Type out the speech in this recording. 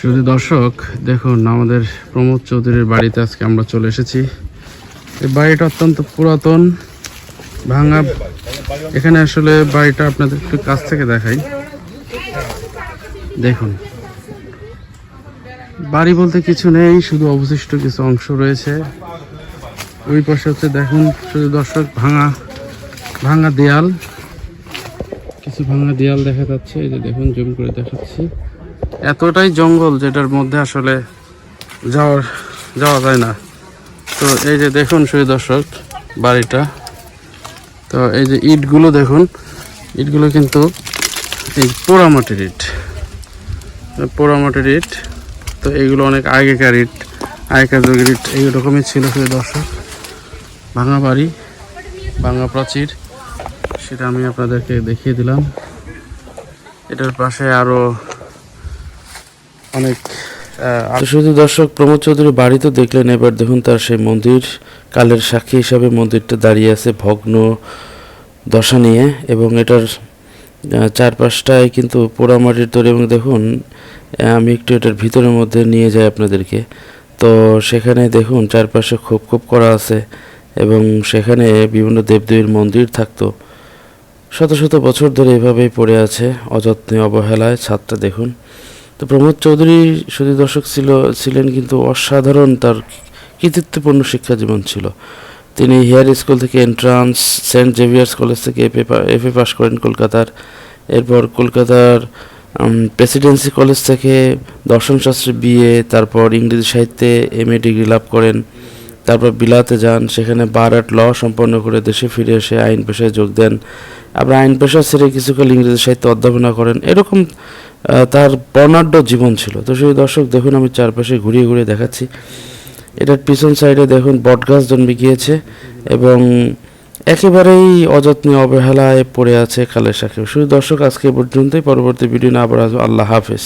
শুধু দর্শক, দেখুন, আমাদের প্রমোদ চৌধুরীর বাড়িতে আজকে আমরা চলে এসেছি। এই বাড়িটা অত্যন্ত পুরাতন, ভাঙা। এখানে আসলে বাড়িটা আপনাদের একটু কাছ থেকে দেখাই। দেখুন, বাড়ি বলতে কিছু নেই, শুধু অবশিষ্ট কিছু অংশ রয়েছে। ওই পাশে হচ্ছে, দেখুন শুধু দর্শক, ভাঙা ভাঙা দেয়াল। কিছু ভাঙা দেয়াল দেখা যাচ্ছে, এই যে দেখুন, জুম করে দেখাচ্ছি। এতটাই জঙ্গল যেটার মধ্যে আসলে যাওয়ার, যাওয়া যায় না। তো এই যে দেখুন শুধু দর্শক, বাড়িটা। তো এই যে ইটগুলো দেখুন, ইটগুলো কিন্তু এই পোড়ামাটির ইট। পোড়ামাটির ইট, তো এইগুলো অনেক আগেকার ইট, আগেকার যুগের ইট এইরকমই ছিল শুধু দর্শক। ভাঙা বাড়ি, ভাঙা প্রাচীর। সেটা আমি আপনাদেরকে দেখিয়ে দিলাম। এটার পাশে আরও অনেক শুধু দর্শক প্রমোদ চৌধুরী বাড়ি তো দেখলেন, এবার দেখুন তার সেই মন্দির। কালের সাক্ষী হিসাবে মন্দিরটা দাঁড়িয়ে আছে ভগ্ন দশা নিয়ে, এবং এটার চারপাশটায় কিন্তু পোড়ামাটির তৈরি। এবং দেখুন আমি একটু এটার ভিতরের মধ্যে নিয়ে যাই আপনাদেরকে। তো সেখানে দেখুন, চারপাশে খোপ খোপ করা আছে, এবং সেখানে বিভিন্ন দেবদেবীর মন্দির থাকতো। শত শত বছর ধরে এভাবেই পড়ে আছে, অযত্নে অবহেলায়, ছাদটা দেখুন। তো প্রমোদ চৌধুরী শুধু দর্শক ছিল, ছিলেন কিন্তু অসাধারণ তার কৃতিত্বপূর্ণ শিক্ষা জীবন ছিল। তিনি হেয়ার স্কুল থেকে এন্ট্রান্স, সেন্ট জেভিয়ার্স কলেজ থেকে এফএ এফএ পাশ করেন কলকাতার। এরপর কলকাতার প্রেসিডেন্সি কলেজ থেকে দর্শনশাস্ত্রে বিএ, তারপর ইংরেজি সাহিত্যে এম এ ডিগ্রি লাভ করেন। তারপর বিলাতে যান, সেখানে বার আর্ট ল সম্পন্ন করে দেশে ফিরে এসে আইন পেশায় যোগ দেন। আবার আইন পেশা ছেড়ে কিছুকাল ইংরেজি সাহিত্য অধ্যাপনা করেন, এরকম তার বর্ণাঢ্য জীবন ছিল। তো সেই দর্শক, দেখুন আমি চারপাশে ঘুরিয়ে ঘুরিয়ে দেখাচ্ছি। এটার পিছন সাইডে দেখুন, বটগাছ জন্মে গিয়েছে এবং একেবারেই অযত্নে অবহেলায় পড়ে আছে কালের সাথে শুধু দর্শক, আজকে পর্যন্তই। পরবর্তী ভিডিও না আবার আল্লাহ হাফেজ।